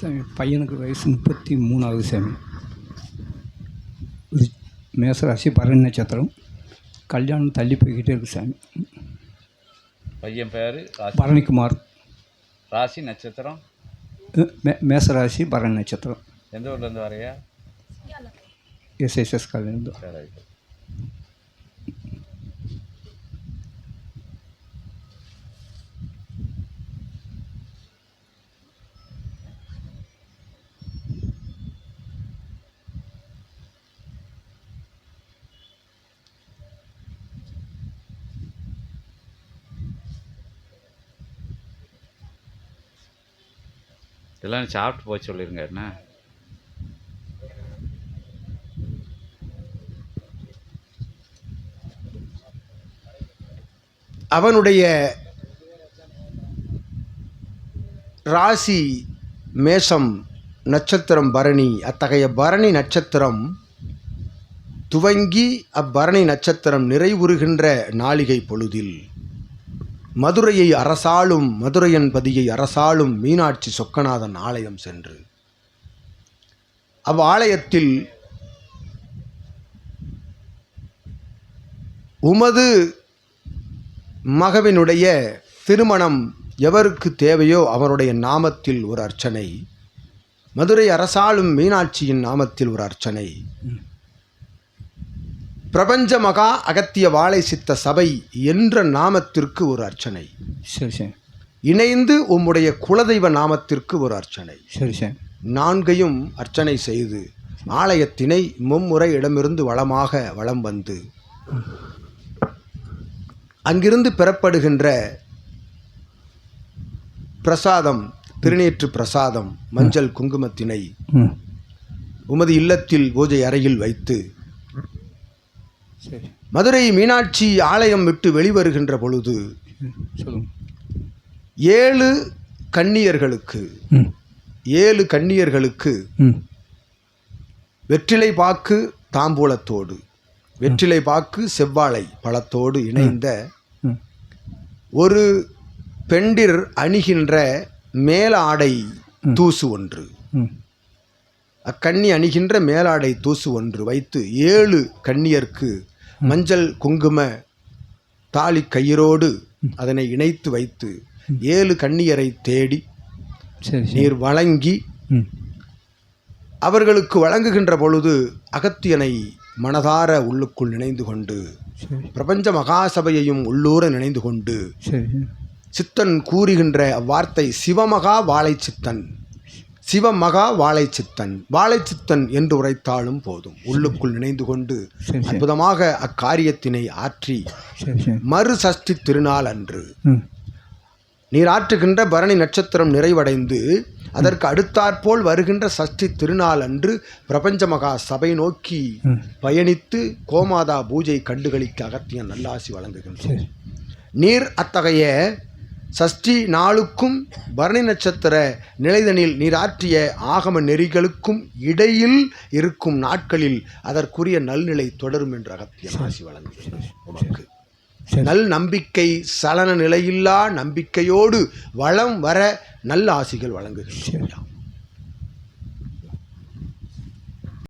சாமி பையனுக்கு வயசு முப்பத்தி மூணாவது சாமி. மேசராசி பரணி நட்சத்திரம். கல்யாணம் தள்ளி போய்கிட்டே இருக்கு சாமி. பையன் பேர் பரணிக்குமார். ராசி நட்சத்திரம். மே மேசராசி பரணி நட்சத்திரம். எந்த ஊர்லேருந்து வரையா எஸ்எஸ்எஸ் கல்யாணம் இதெல்லாம் சாப்பிட்டு போய் சொல்லிருங்க என்ன? அவனுடைய ராசி மேஷம் நட்சத்திரம் பரணி. அத்தகைய பரணி நட்சத்திரம் துவங்கி அப்பரணி நட்சத்திரம் நிறைவுறுகின்ற நாளிகை பொழுதில் மதுரையை அரசாளும் மதுரையன் பதியை அரசாளும் மீனாட்சி சொக்கநாதன் ஆலயம் சென்று. அவ்வாலயத்தில் உமது மகவினுடைய திருமணம் எவருக்கு தேவையோ அவருடைய நாமத்தில் ஒரு அர்ச்சனை மதுரை அரசாளும் மீனாட்சியின் நாமத்தில் ஒரு அர்ச்சனை. பிரபஞ்ச மகா அகத்திய வாழை சித்த சபை என்ற நாமத்திற்கு ஒரு அர்ச்சனை. சரி சாமி இணைந்து உம்முடைய குலதெய்வ நாமத்திற்கு ஒரு அர்ச்சனை. சரி சாமி நான்கையும் அர்ச்சனை செய்து ஆலயத்தினை மும்முறை இடமிருந்து வளமாக வலம் வந்து அங்கிருந்து பெறப்படுகின்ற பிரசாதம் திருநீற்று பிரசாதம் மஞ்சள் குங்குமத்தினை உமது இல்லத்தில் பூஜை அறையில் வைத்து சரி மதுரை மீனாட்சி ஆலயம் விட்டு வெளிவருகின்ற பொழுது ஏழு கன்னியர்களுக்கு ஏழு கன்னியர்களுக்கு வெற்றிலை பாக்கு தாம்பூலத்தோடு வெற்றிலை பாக்கு செவ்வாழை பழத்தோடு இணைந்த ஒரு பெண்டிர் அணிகின்ற மேலாடை தூசு ஒன்று. அக்கன்னி அணிகின்ற மேலாடை தூசு ஒன்று வைத்து ஏழு கன்னியர்க்கு மஞ்சள் குங்கும தாலி கயிறோடு அதனை இணைத்து வைத்து ஏழு கன்னியரை தேடி நீர் வழங்கி அவர்களுக்கு வழங்குகின்ற பொழுது அகத்தியனை மனதார உள்ளுக்குள் நினைந்து கொண்டு பிரபஞ்ச மகாசபையையும் உள்ளூர நினைந்து கொண்டு சித்தன் கூறுகின்ற அவ்வார்த்தை சிவமகா வாழைச்சித்தன் சிவமகா வாழைச்சித்தன். வாழைச்சித்தன் என்று உரைத்தாலும் போதும். உள்ளுக்குள் நினைந்து கொண்டு அற்புதமாக அக்காரியத்தினை ஆற்றி மறு சஷ்டி திருநாள் அன்று நீர் ஆற்றுகின்ற பரணி நட்சத்திரம் நிறைவடைந்து அதற்கு அடுத்தாற்போல் வருகின்ற சஷ்டி திருநாள் அன்று பிரபஞ்ச மகா சபை நோக்கி பயணித்து கோமாதா பூஜை கண்டுகளிக்க அகத்தியன் நல்லாசி வழங்குகின்றார் சரி. நீர் அத்தகைய சஷ்டி நாளுக்கும் பரணி நட்சத்திர நிலைதனில் நீர் ஆற்றிய ஆகம நெறிகளுக்கும் இடையில் இருக்கும் நாட்களில் அதற்குரிய நல்நிலை தொடரும் என்று அகத்தியன் ஆசி உமக்கு சரி. நல் நம்பிக்கை சலன நிலையில்லா நம்பிக்கையோடு வளம் வர நல்ல ஆசிகள் வழங்குகின்றன.